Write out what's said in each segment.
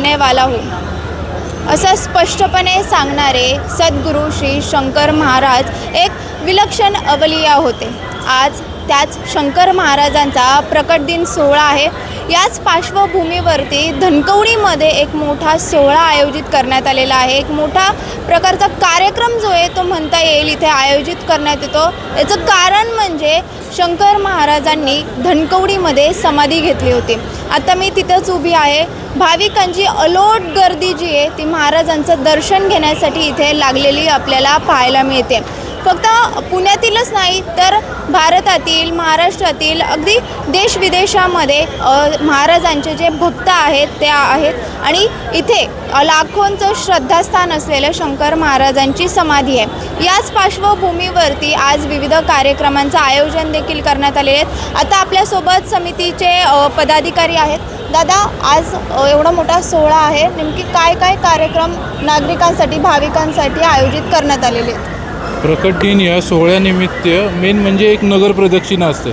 रहने हो हूँ. असं स्पष्टपणे सांगणारे सद्गुरू श्री शंकर महाराज एक विलक्षण अवलिया होते. आज त्याच शंकर महाराजांचा प्रकट दिन सोहळा आहे. याच पार्श्वभूमीवरती धनकवडीमध्ये एक मोठा सोहळा आयोजित करण्यात आलेला आहे. एक मोठा प्रकारचा कार्यक्रम जो आहे तो म्हणता येईल इथे आयोजित करण्यात येतो. याचं कारण म्हणजे शंकर महाराजांनी धनकवडीमध्ये समाधी घेतली होती. आता मी तिथंच उभी आहे. भाविकांची अलोट गर्दी जी आहे ती महाराजांचं दर्शन घेण्यासाठी इथे लागलेली आपल्याला पाहायला मिळते. फक्त पुण्यातीलच नाही तर भारतातील महाराष्ट्रातील अगदी देशविदेशामध्ये विदेशामध्ये महाराजांचे जे भक्त आहेत ते आहेत. आणि इथे लाखोंचं श्रद्धास्थान असलेलं शंकर महाराजांची समाधी आहे. याच पार्श्वभूमीवरती आज विविध कार्यक्रमांचं आयोजन देखील करण्यात आलेले आहेत आता आपल्यासोबत समितीचे पदाधिकारी आहेत. दादा आज एवढा मोठा सोहळा आहे. नेमकी काय काय कार्यक्रम नागरिकांसाठी भाविकांसाठी आयोजित करण्यात आलेले आहेत? प्रकट दिन या सोहळ्यानिमित्त मेन म्हणजे एक नगर प्रदक्षिणा असते.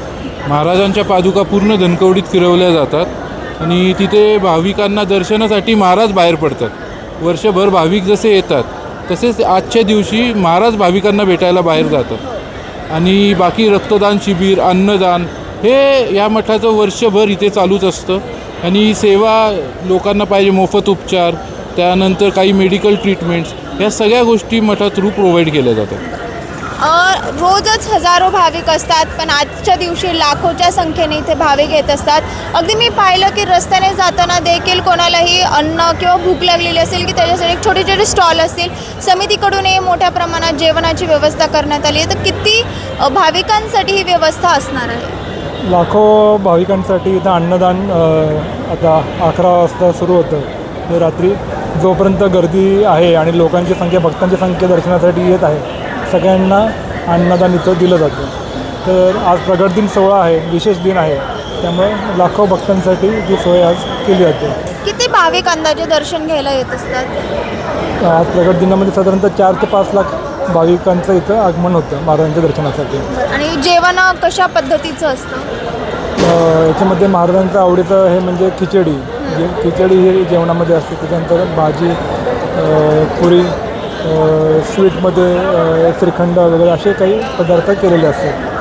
महाराजांच्या पादुका पूर्ण धनकवडीत फिरवल्या जातात आणि तिथे भाविकांना दर्शनासाठी महाराज बाहेर पडतात. वर्षभर भाविक जसे येतात तसेच आजच्या दिवशी महाराज भाविकांना भेटायला बाहेर जातात. आणि बाकी रक्तदान शिबिर अन्नदान हे या मठाचं वर्षभर इथे चालूच असतं. आणि सेवा लोकांना पाहिजे मोफत उपचार त्यानंतर काही मेडिकल ट्रीटमेंट्स या सगळ्या गोष्टी मठा थ्रू प्रोव्हाइड केल्या जातात. अ, रोजच हजारो भाविक असतात पण आजच्या दिवशी लाखोच्या संख्येने इथे भाविक येत असतात. अगदी मी पाहिलं की रस्त्याने जाताना देखील कोणालाही अन्न किंवा भूक लागलेली असेल की त्याच्यासाठी एक छोटे छोटे स्टॉल असतील समितीकडूनही मोठ्या प्रमाणात जेवणाची व्यवस्था करण्यात आली आहे. तर किती भाविकांसाठी ही व्यवस्था असणार आहे? लाखो भाविकांसाठी इथं अन्नदान आता अकरा वाजता सुरू होतं. रात्री जोपर्यंत गर्दी आहे आणि लोकांची संख्या भक्तांची संख्या दर्शनासाठी येत आहे सगळ्यांना अन्नदान इथं दिलं जातं. तर आज प्रगट दिन सोहळा आहे विशेष दिन आहे. त्यामुळे लाखो भक्तांसाठी ती सोय आज केली जाते. किती भाविक अंदाजे दर्शन घ्यायला येत असतात? आज प्रगट दिनामध्ये साधारणतः चार ते पाच लाख भाविकांचं इथं आगमन होतं महाराजांच्या दर्शनासाठी. आणि जेवण कशा पद्धतीचं असतं? याच्यामध्ये महाराजांचं आवडीचं हे म्हणजे खिचडी. जे खिचडी ही जेवणामध्ये असते. त्याच्यानंतर भाजी पुरी स्वीटमध्ये श्रीखंड वगैरे असे काही पदार्थ केलेले असतात.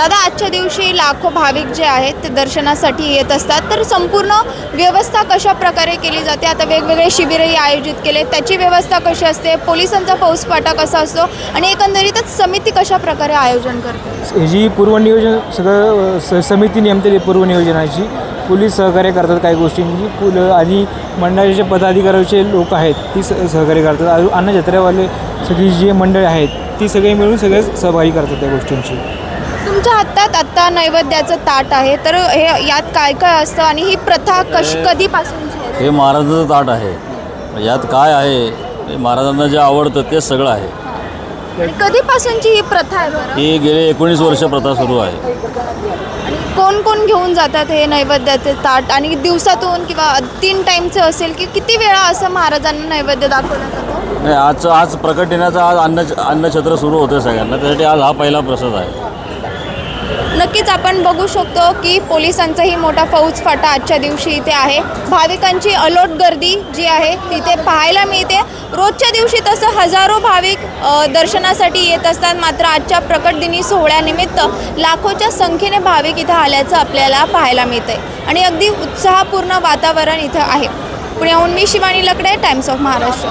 दादा आजच्या दिवशी लाखो भाविक जे आहेत ते दर्शनासाठी येत असतात. तर संपूर्ण व्यवस्था कशा प्रकारे केली जाते? आता वेगवेगळे शिबिरही आयोजित केले. त्याची व्यवस्था कशी असते? पोलिसांचा फौजफाटा कसा असतो? आणि एकंदरीतच समिती कशा प्रकारे आयोजन करते? ही जी पूर्वनियोजन सगळं स समिती नेमते पूर्वनियोजनाची पोलीस सहकार्य करतात काही गोष्टींची. पुल आणि मंडळाचे पदाधिकाऱ्याचे लोक आहेत ती स सहकार्य करतात. अन्न जत्रेवाले सगळी जी मंडळी आहेत ती सगळी मिळून सगळे सहभागी करतात त्या गोष्टींची. तुमच्या हातात आत्ता नैवेद्याचं ताट आहे. तर हे यात काय काय असतं आणि ही प्रथा कश कधीपासूनची आहे हे महाराजांचं ताट आहे. यात काय आहे? हे महाराजांना जे आवडतं तेच सगळं आहे. कधीपासूनची ही प्रथा आहे बरं? ही गेले एकोणीस वर्ष प्रथा सुरू आहे. आणि कोण कोण घेऊन जातात हे नैवेद्याचे ताट? आणि दिवसातून किंवा तीन टाईमचं असेल की किती वेळा असं महाराजांना नैवेद्य दाखवलं जातं नाही आजचं आज प्रकट दिनाचं आज अन्न अन्नछत्र सुरू होतं सगळ्यांना. त्यासाठी आज हा पहिला प्रसाद आहे. नक्कीच आपण बघू शकतो की पोलिसांचाही मोठा फौज फाटा आजच्या दिवशी इथे आहे. भाविकांची अलोट गर्दी जी आहे तिथे पाहायला मिळते. रोजच्या दिवशी तसं हजारो भाविक दर्शनासाठी येत असतात. मात्र आजच्या प्रकट दिनी सोहळ्यानिमित्त लाखोच्या संख्येने भाविक इथं आल्याचं आपल्याला पाहायला मिळतंय. आणि अगदी उत्साहपूर्ण वातावरण इथं आहे. पुण्याहून मी शिवानी लकडे टाइम्स ऑफ महाराष्ट्र